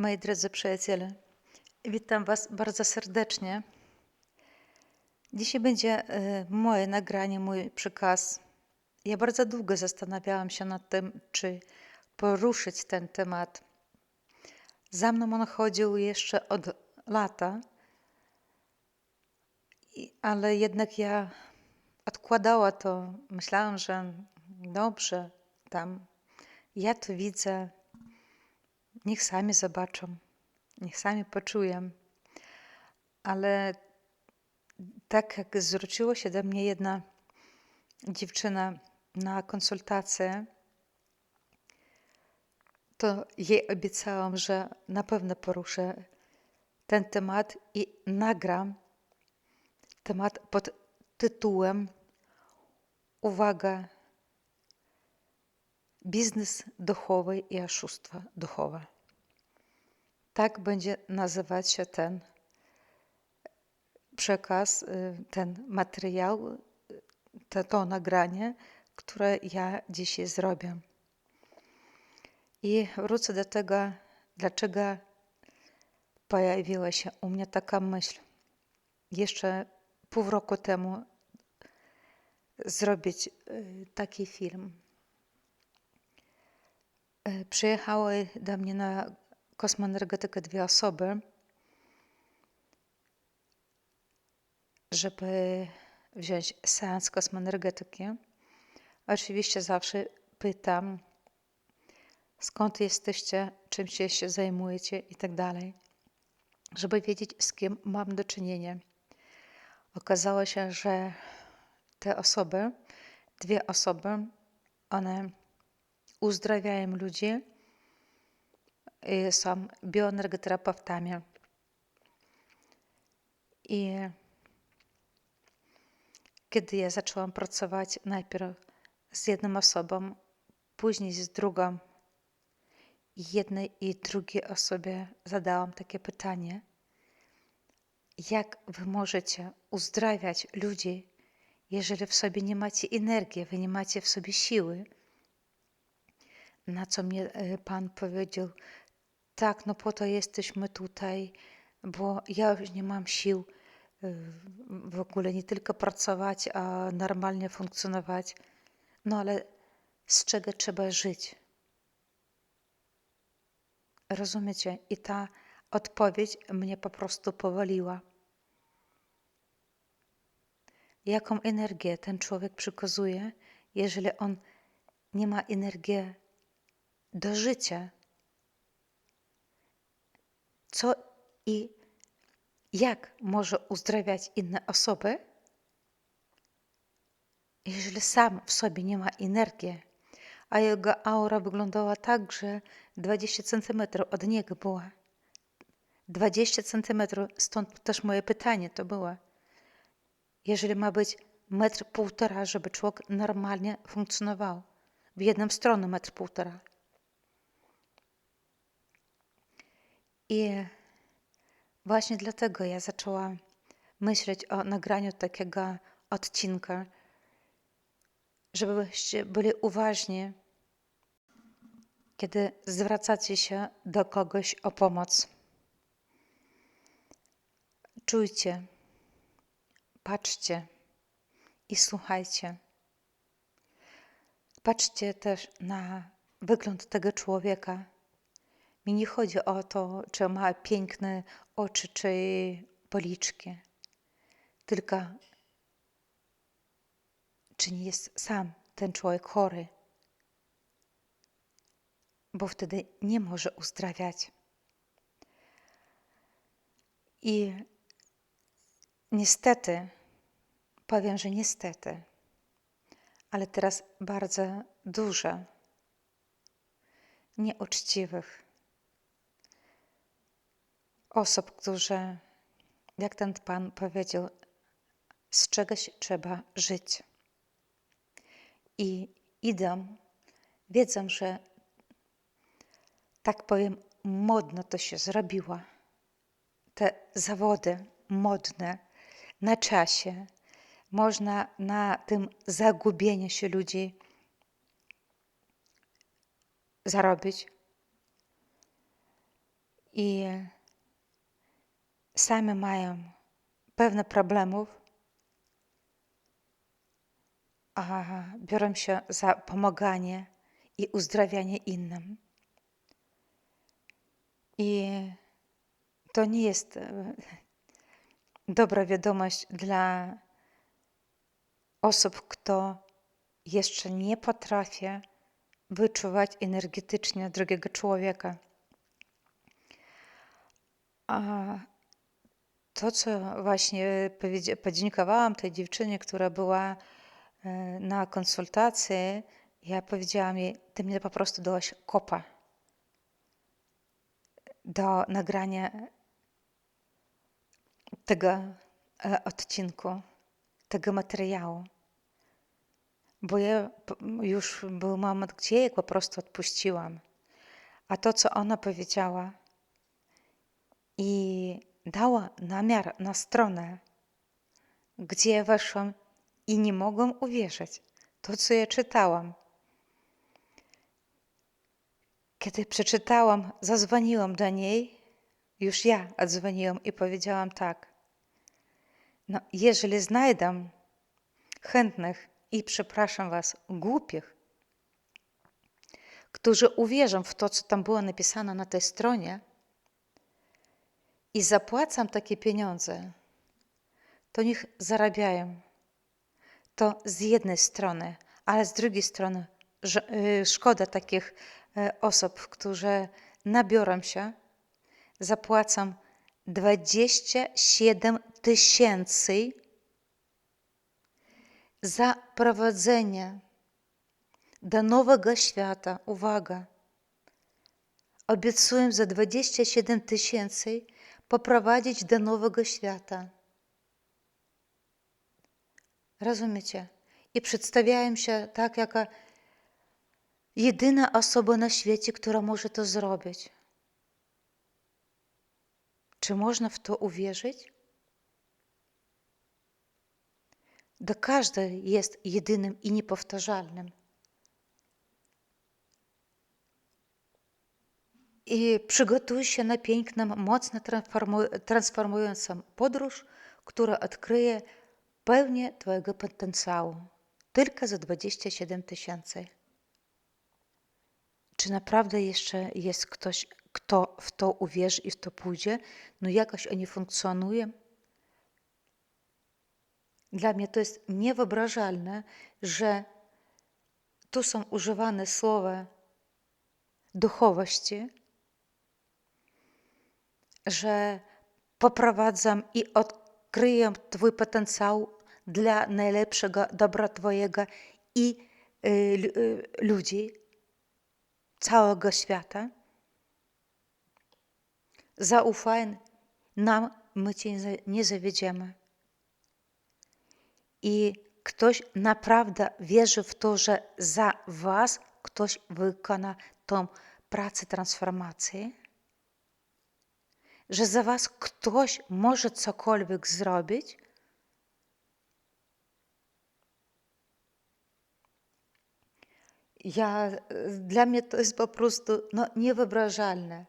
Moi drodzy przyjaciele, witam Was bardzo serdecznie. Dzisiaj będzie e, moje nagranie, mój przekaz. Ja bardzo długo zastanawiałam się nad tym, czy poruszyć ten temat. Za mną on chodził jeszcze od lata, ale jednak ja odkładała to. Myślałam, że dobrze, tam ja to widzę, niech sami zobaczą, niech sami poczują. Ale tak jak zwróciła się do mnie jedna dziewczyna na konsultację, to jej obiecałam, że na pewno poruszę ten temat i nagram temat pod tytułem Uwaga, biznes duchowy i oszustwo duchowe. Tak będzie nazywać się ten przekaz, y, ten materiał, y, to, to nagranie, które ja dzisiaj zrobię. I wrócę do tego, dlaczego pojawiła się u mnie taka myśl. Jeszcze pół roku temu zrobić y, taki film. Y, Przyjechały do mnie na kosmoenergetykę dwie osoby, żeby wziąć seans kosmoenergetyki. Oczywiście zawsze pytam, skąd jesteście, czym się zajmujecie i tak dalej, żeby wiedzieć, z kim mam do czynienia. Okazało się, że te osoby, dwie osoby, one ludzi i są bioenergoterapeutami. I kiedy ja zaczęłam pracować najpierw z jedną osobą, później z drugą, jednej i drugiej osobie zadałam takie pytanie: jak wy możecie uzdrawiać ludzi, jeżeli w sobie nie macie energii, wy nie macie w sobie siły? Na co mnie e, Pan powiedział: Tak, no po to jesteśmy tutaj, bo ja już nie mam sił e, w ogóle nie tylko pracować, a normalnie funkcjonować. No ale z czego trzeba żyć? Rozumiecie? I ta odpowiedź mnie po prostu powaliła. Jaką energię ten człowiek przekazuje, jeżeli on nie ma energii do życia? Co i jak może uzdrawiać inne osoby, jeżeli sam w sobie nie ma energii? A jego aura wyglądała tak, że 20 centymetrów od niego była. 20 centymetrów, stąd też moje pytanie to było. Jeżeli ma być metr półtora, żeby człowiek normalnie funkcjonował, w jedną stronę metr półtora. I właśnie dlatego ja zaczęłam myśleć o nagraniu takiego odcinka, żebyście byli uważni, kiedy zwracacie się do kogoś o pomoc. Czujcie, patrzcie i słuchajcie. Patrzcie też na wygląd tego człowieka. Mi nie chodzi o to, czy ma piękne oczy, czy policzki, tylko czy nie jest sam ten człowiek chory, bo wtedy nie może uzdrawiać. I niestety, powiem, że niestety, ale teraz bardzo dużo nieuczciwych osób, którzy, jak ten pan powiedział, z czegoś trzeba żyć. I idą, wiedzą, że tak powiem, modno to się zrobiło. Te zawody modne na czasie. Można na tym zagubieniu się ludzi zarobić. i sami mają pewne problemów, a biorą się za pomaganie i uzdrawianie innym. I to nie jest e, dobra wiadomość dla osób, kto jeszcze nie potrafi wyczuwać energetycznie drugiego człowieka. To, co właśnie podziękowałam tej dziewczynie, która była e, na konsultacji, ja powiedziałam jej, ty mnie po prostu dałaś kopa do nagrania tego e, odcinku, tego materiału. Bo ja już był moment, gdzie ja po prostu odpuściłam. A to, co ona powiedziała i dała namiar na stronę, gdzie weszłam i nie mogłam uwierzyć. To, co ja czytałam. Kiedy przeczytałam, zadzwoniłam do niej, już ja odzwoniłam i powiedziałam tak. No, jeżeli znajdę chętnych i przepraszam Was, głupich, którzy uwierzą w to, co tam było napisane na tej stronie i zapłacą takie pieniądze, to niech zarabiają. To z jednej strony, ale z drugiej strony y, szkoda takich y, osób, którzy nabiorą się, zapłacą 27 tysięcy za prowadzenie do nowego świata. Uwaga! Obiecuję za 27 tysięcy poprowadzić do nowego świata. Rozumiecie? I przedstawiają się tak, jako jedyna osoba na świecie, która może to zrobić. Czy można w to uwierzyć? Do każdy jest jedynym i niepowtarzalnym. I przygotuj się na piękną, mocno transformu- transformującą podróż, która odkryje pełnię Twojego potencjału. Tylko za 27 tysięcy. Czy naprawdę jeszcze jest ktoś, kto w to uwierzy i w to pójdzie? No jakoś oni funkcjonują. Dla mnie to jest niewyobrażalne, że tu są używane słowa duchowości, że poprowadzam i odkryję Twój potencjał dla najlepszego dobra Twojego i y, y, ludzi, całego świata. Zaufaj nam, my Cię nie zawiedziemy. I ktoś naprawdę wierzy w to, że za Was ktoś wykona tą pracę transformacji, że za Was ktoś może cokolwiek zrobić. Ja, dla mnie to jest po prostu no, niewyobrażalne.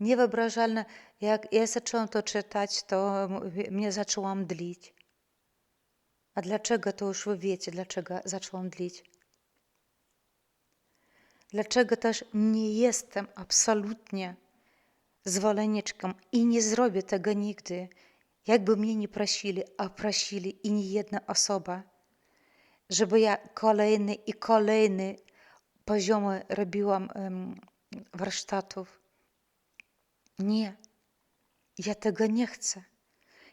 Niewyobrażalne. Jak ja zaczęłam to czytać, to mnie zaczęłam mdlić. A dlaczego, to już wy wiecie, dlaczego zaczęłam mdlić. Dlaczego też nie jestem absolutnie zwolenniczką i nie zrobię tego nigdy, jakby mnie nie prosili, a prosili i nie jedna osoba, żeby ja kolejny i kolejny poziomy robiłam em, warsztatów. Nie, ja tego nie chcę.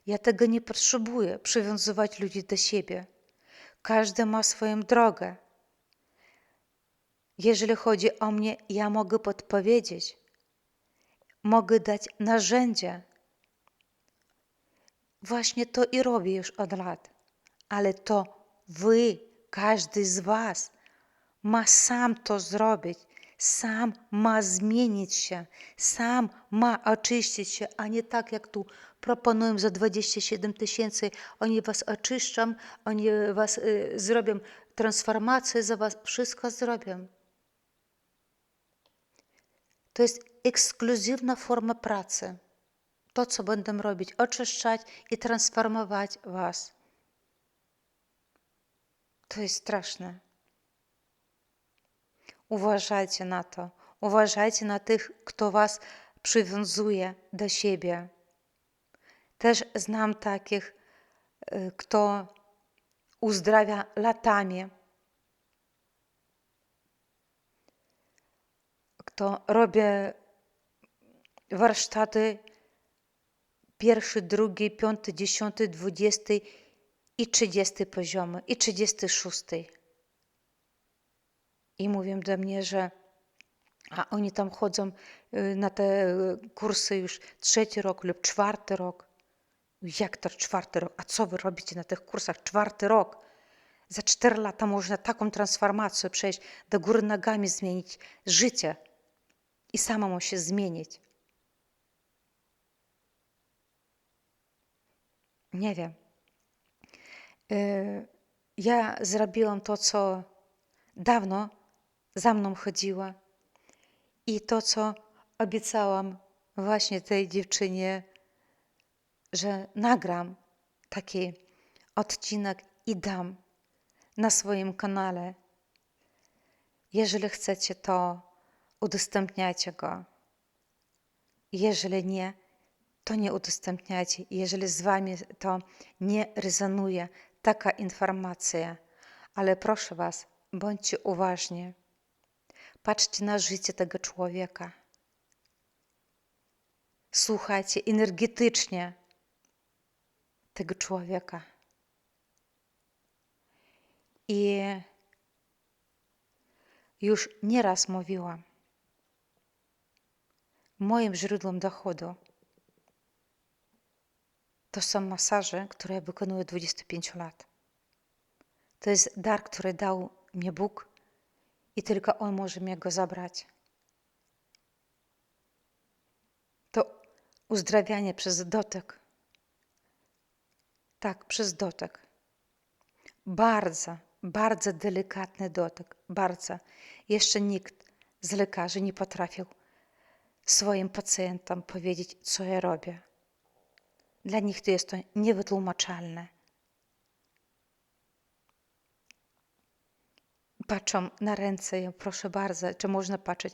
Ja tego nie potrzebuję, przywiązywać ludzi do siebie. Każdy ma swoją drogę. Jeżeli chodzi o mnie, ja mogę podpowiedzieć, mogę dać narzędzia. Właśnie to i robię już od lat. Ale to wy, każdy z was, ma sam to zrobić. Sam ma zmienić się, sam ma oczyścić się, a nie tak jak tu proponują za 27 tysięcy. Oni was oczyszczą, oni was y, zrobią transformację za was, wszystko zrobią. To jest ekskluzywna forma pracy. To, co będę robić, oczyszczać i transformować Was. To jest straszne. Uważajcie na to. Uważajcie na tych, kto Was przywiązuje do siebie. Też znam takich, y, kto uzdrawia latami, kto robi warsztaty pierwszy, drugi, piąty, dziesiąty, dwudziesty i trzydziesty poziomy, i trzydziesty szósty. I mówią do mnie, że a oni tam chodzą y, na te y, kursy już trzeci rok lub czwarty rok. Jak to czwarty rok? A co wy robicie na tych kursach? Czwarty rok. Za cztery lata można taką transformację przejść, do góry nogami zmienić życie i samemu się zmienić. Nie wiem. Y, Ja zrobiłam to, co dawno za mną chodziła i to, co obiecałam właśnie tej dziewczynie, że nagram taki odcinek i dam na swoim kanale. Jeżeli chcecie, to udostępniajcie go. Jeżeli nie, to nie udostępniajcie. Jeżeli z Wami to nie rezonuje taka informacja, ale proszę Was, bądźcie uważni. Patrzcie na życie tego człowieka. Słuchajcie energetycznie tego człowieka. I już nieraz mówiłam, moim źródłem dochodu to są masaże, które ja wykonuję 25 lat. To jest dar, który dał mi Bóg i tylko On może mnie go zabrać. To uzdrawianie przez dotyk. Tak, przez dotyk. Bardzo, bardzo delikatny dotyk. Bardzo. Jeszcze nikt z lekarzy nie potrafił swoim pacjentom powiedzieć, co ja robię. Dla nich to jest to niewytłumaczalne. Patrzą na ręce, proszę bardzo, czy można patrzeć?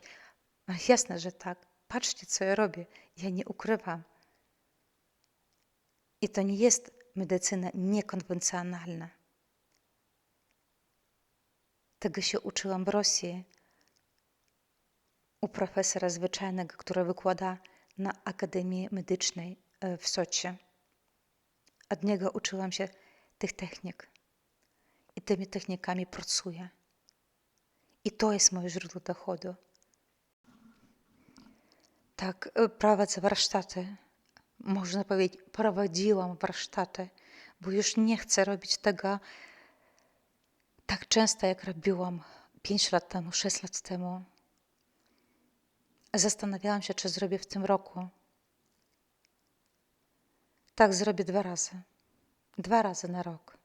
A jasne, że tak. Patrzcie, co ja robię. Ja nie ukrywam. I to nie jest medycyna niekonwencjonalna. Tego się uczyłam w Rosji u profesora zwyczajnego, który wykłada na Akademii Medycznej w Soczi. Od niego uczyłam się tych technik i tymi technikami pracuję. I to jest moje źródło dochodu. Tak, prowadzę warsztaty. Można powiedzieć, prowadziłam warsztaty, bo już nie chcę robić tego tak często, jak robiłam 5 lat temu, 6 lat temu. Zastanawiałam się, czy zrobię w tym roku. Tak, zrobię dwa razy. Dwa razy na rok.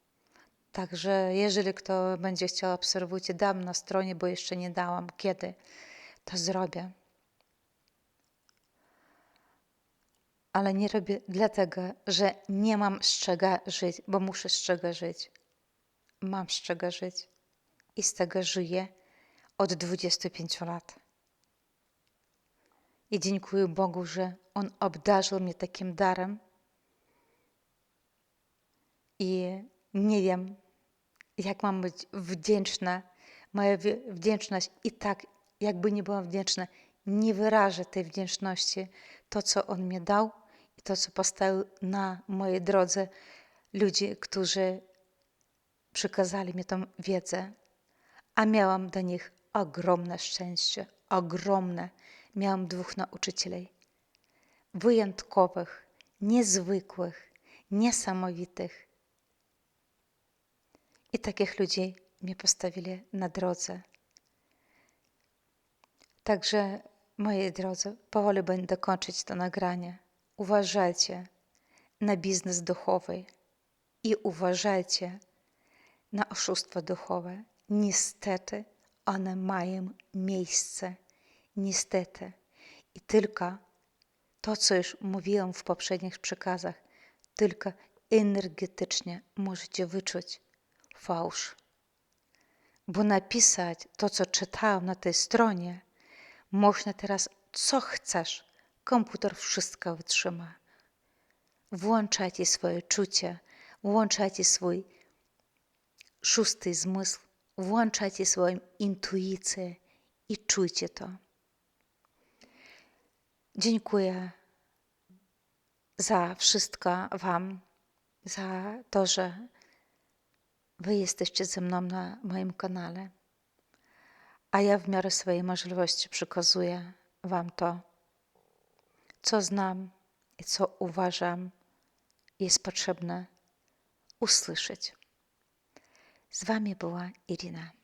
Także jeżeli kto będzie chciał, obserwujcie, dam na stronie, bo jeszcze nie dałam kiedy, to zrobię. Ale nie robię dlatego, że nie mam z czego żyć, bo muszę z czego żyć. Mam z czego żyć i z tego żyję od 25 lat. I dziękuję Bogu, że On obdarzył mnie takim darem. I nie wiem, jak mam być wdzięczna. Moja wdzięczność i tak, jakby nie była wdzięczna, nie wyrażę tej wdzięczności. To, co On mi dał i to, co postawił na mojej drodze ludzie, którzy przekazali mi tą wiedzę, a miałam do nich ogromne szczęście, ogromne. Miałam dwóch nauczycieli, wyjątkowych, niezwykłych, niesamowitych. I takich ludzi mnie postawili na drodze. Także, moi drodzy, powoli będę kończyć to nagranie. Uważajcie na biznes duchowy i uważajcie na oszustwo duchowe. Niestety one mają miejsce. Niestety. I tylko to, co już mówiłam w poprzednich przekazach, tylko energetycznie możecie wyczuć fałsz. Bo napisać to, co czytałam na tej stronie, można teraz co chcesz. Komputer wszystko wytrzyma. Włączajcie swoje czucie, włączajcie swój szósty zmysł, włączajcie swoją intuicję i czujcie to. Dziękuję za wszystko Wam, za to, że Wy jesteście ze mną na moim kanale, a ja w miarę swojej możliwości przekazuję Wam to, co znam i co uważam jest potrzebne usłyszeć. Z Wami była Irina.